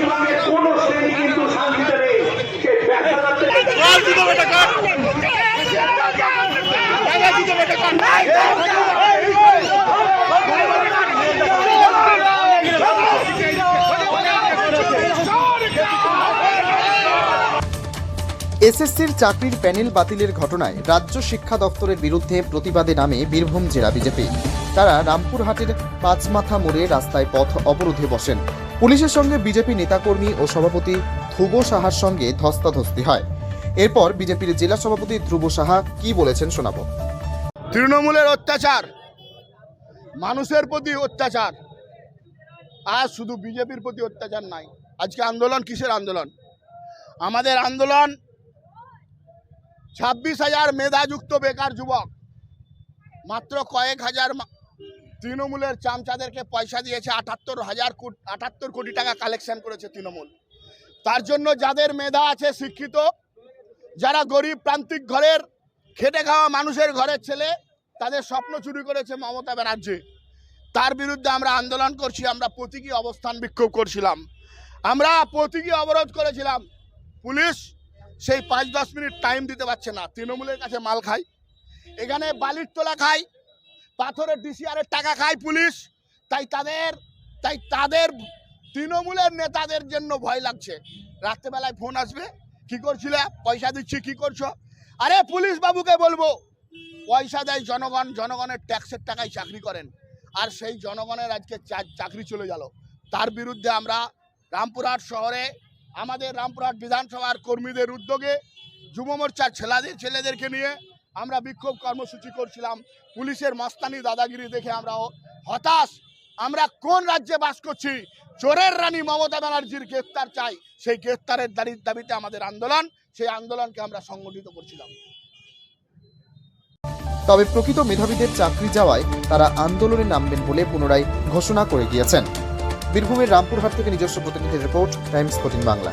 পশ্চিমবঙ্গের কোন শ্রেণি কিন্তু শান্তিতে নেই। এসএসসির চাকরির প্যানেল বাতিলের ঘটনায় রাজ্য শিক্ষা দপ্তরের বিরুদ্ধে প্রতিবাদে নামে বীরভূম জেলা বিজেপি। তারা রামপুরহাটের পাঁচমাথা মোড়ে রাস্তায় পথ অবরোধে বসেন। পুলিশের সঙ্গে বিজেপি নেতাকর্মী ও সভাপতি ধ্রুব সাহার সঙ্গে ধস্তাধস্তি হয়। এরপর বিজেপির জেলা সভাপতি ধ্রুব সাহা কি বলেছেন শোনাবো। তৃণমূলের অত্যাচার, মানুষের প্রতি অত্যাচার। আর শুধু বিজেপির প্রতি অত্যাচার নাই, আজকে আন্দোলন কিসের আন্দোলন? আমাদের আন্দোলন ছাব্বিশ হাজার মেধাযুক্ত বেকার যুবক, মাত্র কয়েক হাজার তৃণমূলের চামচাদেরকে পয়সা দিয়েছে আটাত্তর হাজার আটাত্তর কোটি টাকা কালেকশন করেছে তৃণমূল। তার জন্য যাদের মেধা আছে শিক্ষিত, যারা গরিব প্রান্তিক ঘরের খেটে খাওয়া মানুষের ঘরের ছেলে, তাদের স্বপ্ন চুরি করেছে মমতা ব্যানার্জি। তার বিরুদ্ধে আমরা আন্দোলন করছি, আমরা প্রতীকী অবস্থান বিক্ষোভ করছিলাম। আমরা প্রতীকী অবরোধ করেছিলাম। পুলিশ সেই পাঁচ দশ মিনিট টাইম দিতে পারছে না। তৃণমূলের কাছে মাল খায়। এখানে বালির তোলা খায়। পাথরের ডিসিআরের টাকা খায় পুলিশ। তাই তাদের তাই তাদের তৃণমূলের নেতাদের জন্য ভয় লাগছে। রাত্রেবেলায় ফোন আসবে, কি করছিলে? পয়সা দিচ্ছি, কি করছ? আরে পুলিশ বাবুকে বলব, পয়সা দেয় জনগণ, জনগণের ট্যাক্সের টাকায় চাকরি করেন। আর সেই জনগণের আজকে চাকরি চলে গেল। তার বিরুদ্ধে আমরা রামপুরহাট শহরে, আমাদের রামপুরহাট বিধানসভার কর্মীদের উদ্যোগে যুব মোর্চার ছেলেদের ছেলেদেরকে নিয়ে আমরা বিক্ষোভ কর্মসূচি করছিলাম। পুলিশের মাস্তানি দাদাগিরি দেখে আমরা হতাশ। আমরা কোন রাজ্যে বাস করছি? চোরের রানী মমতা ব্যানার্জির গ্রেফতার চাই। সেই গ্রেফতারের দাবির দাবিতে আমাদের আন্দোলন, সেই আন্দোলনকে আমরা সংগঠিত করছিলাম। তবে প্রকৃত মেধাবীদের চাকরি যাওয়ায় তারা আন্দোলনে নামবেন বলে পুনরায় ঘোষণা করে গিয়েছেন। বীরভূমের রামপুরহাট থেকে নিজস্ব প্রতিনিধির রিপোর্ট, টাইমস ফোর্টিন বাংলা।